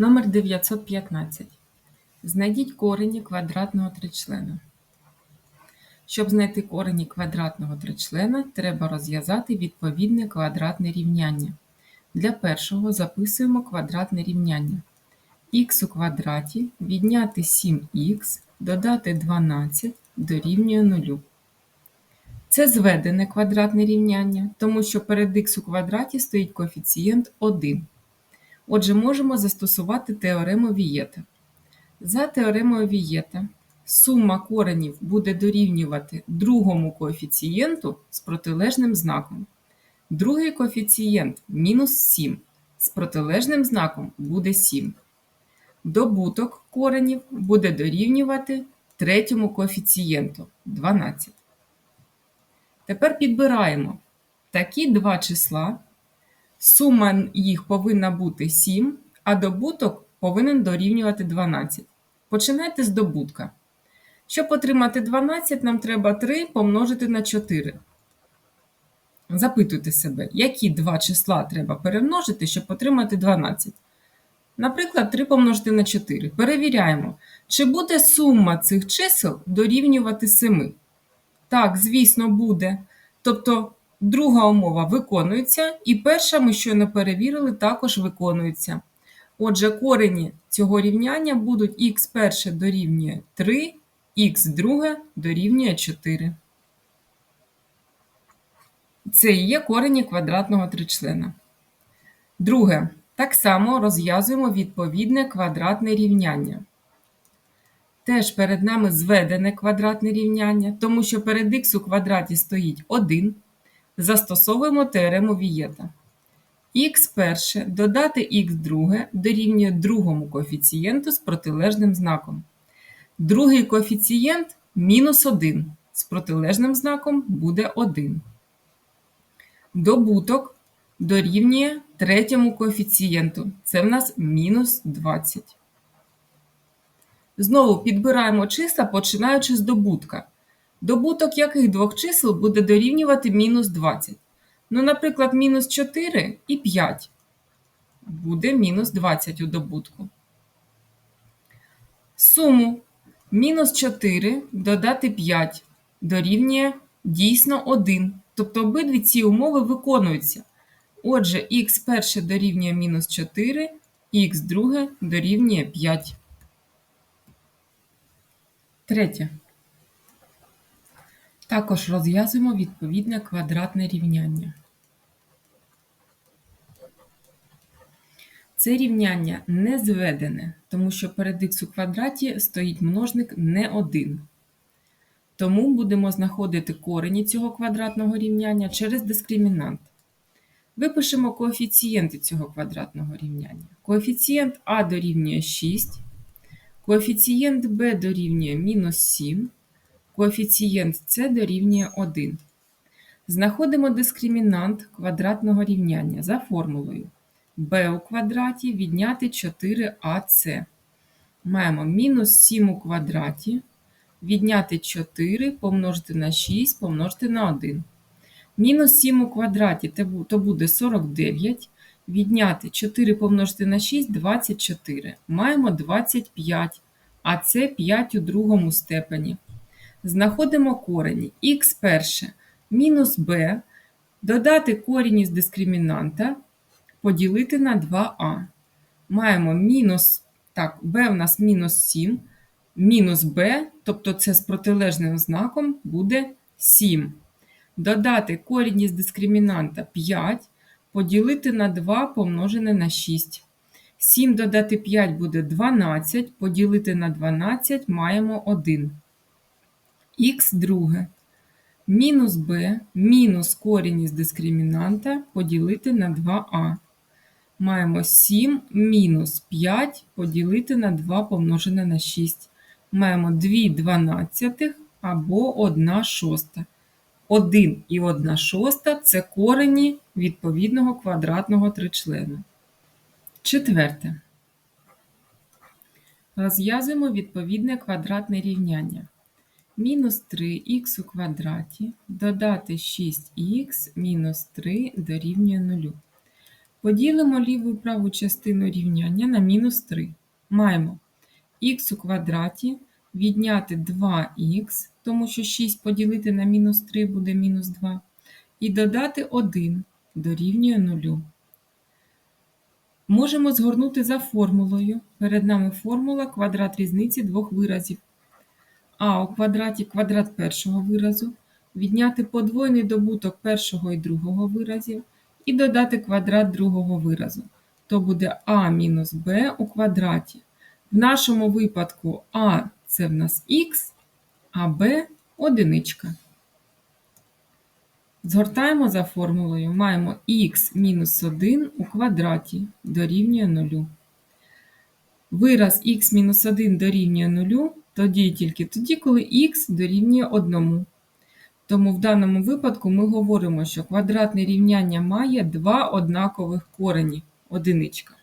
Номер 915. Знайдіть корені квадратного тричлена. Щоб знайти корені квадратного тричлена, треба розв'язати відповідне квадратне рівняння. Для першого записуємо квадратне рівняння. х у квадраті відняти 7х, додати 12 дорівнює 0. Це зведене квадратне рівняння, тому що перед х у квадраті стоїть коефіцієнт 1. Отже, можемо застосувати теорему Вієта. За теоремою Вієта сума коренів буде дорівнювати другому коефіцієнту з протилежним знаком. Другий коефіцієнт мінус 7 з протилежним знаком буде 7. Добуток коренів буде дорівнювати третьому коефіцієнту 12. Тепер підбираємо такі два числа. Сума їх повинна бути 7, а добуток повинен дорівнювати 12. Починайте з добутка. Щоб отримати 12, нам треба 3 помножити на 4. Запитуйте себе, які два числа треба перемножити, щоб отримати 12. Наприклад, 3 помножити на 4. Перевіряємо, чи буде сума цих чисел дорівнювати 7. Так, звісно, буде. Тобто друга умова виконується, і перша ми щойно перевірили, також виконується. Отже, корені цього рівняння будуть х перше дорівнює 3, х друге дорівнює 4. Це і є корені квадратного тричлена. Друге. Так само розв'язуємо відповідне квадратне рівняння. Теж перед нами зведене квадратне рівняння, тому що перед х у квадраті стоїть 1. Застосовуємо теорему Вієта. х перше додати х друге дорівнює другому коефіцієнту з протилежним знаком. Другий коефіцієнт мінус 1. З протилежним знаком буде 1. Добуток дорівнює третьому коефіцієнту. Це в нас мінус 20. Знову підбираємо числа, починаючи з добутка. Добуток яких двох чисел буде дорівнювати мінус 20? Ну, наприклад, мінус 4 і 5 буде мінус 20 у добутку. Суму мінус 4 додати 5 дорівнює дійсно 1. Тобто обидві ці умови виконуються. Отже, х перше дорівнює мінус 4, х друге дорівнює 5. Третє. Також розв'язуємо відповідне квадратне рівняння. Це рівняння не зведене, тому що перед х у квадраті стоїть множник не 1. Тому будемо знаходити корені цього квадратного рівняння через дискримінант. Випишемо коефіцієнти цього квадратного рівняння. Коефіцієнт а дорівнює 6, коефіцієнт b дорівнює мінус 7, коефіцієнт С дорівнює 1. Знаходимо дискримінант квадратного рівняння за формулою b у квадраті відняти 4ac. Маємо мінус 7 у квадраті, відняти 4 помножити на 6 помножити на 1. Мінус 7 у квадраті то буде 49. Відняти 4 помножити на 6 24. Маємо 25, а це 5 у другому степені. Знаходимо корені х перше мінус b, додати корінь із дискримінанта, поділити на 2а. Маємо мінус, так, b у нас мінус 7, мінус b, тобто це з протилежним знаком буде 7. Додати корінь із дискримінанта 5, поділити на 2 помножене на 6. 7 додати 5 буде 12, поділити на 12 маємо 1 х друге мінус b мінус корінь із дискримінанта поділити на 2а. Маємо 7 мінус 5 поділити на 2 помножене на 6. Маємо 2 дванадцятих або 1 шоста. 1 і 1 шоста це корені відповідного квадратного тричлена. Четверте. Розв'язуємо відповідне квадратне рівняння мінус 3х у квадраті додати 6х мінус 3 дорівнює 0. Поділимо ліву і праву частину рівняння на мінус 3. Маємо х у квадраті відняти 2х, тому що 6 поділити на мінус 3 буде мінус 2, і додати 1 дорівнює 0. Можемо згорнути за формулою. Перед нами формула квадрат різниці двох виразів. А у квадраті квадрат першого виразу, відняти подвойний добуток першого і другого виразів і додати квадрат другого виразу. То буде а мінус b у квадраті. В нашому випадку а це в нас х, а b одиничка. Згортаємо за формулою. Маємо х мінус 1 у квадраті дорівнює 0. Вираз х мінус 1 дорівнює 0 тоді і тільки тоді, коли х дорівнює 1. Тому в даному випадку ми говоримо, що квадратне рівняння має два однакових корені. Одиничка.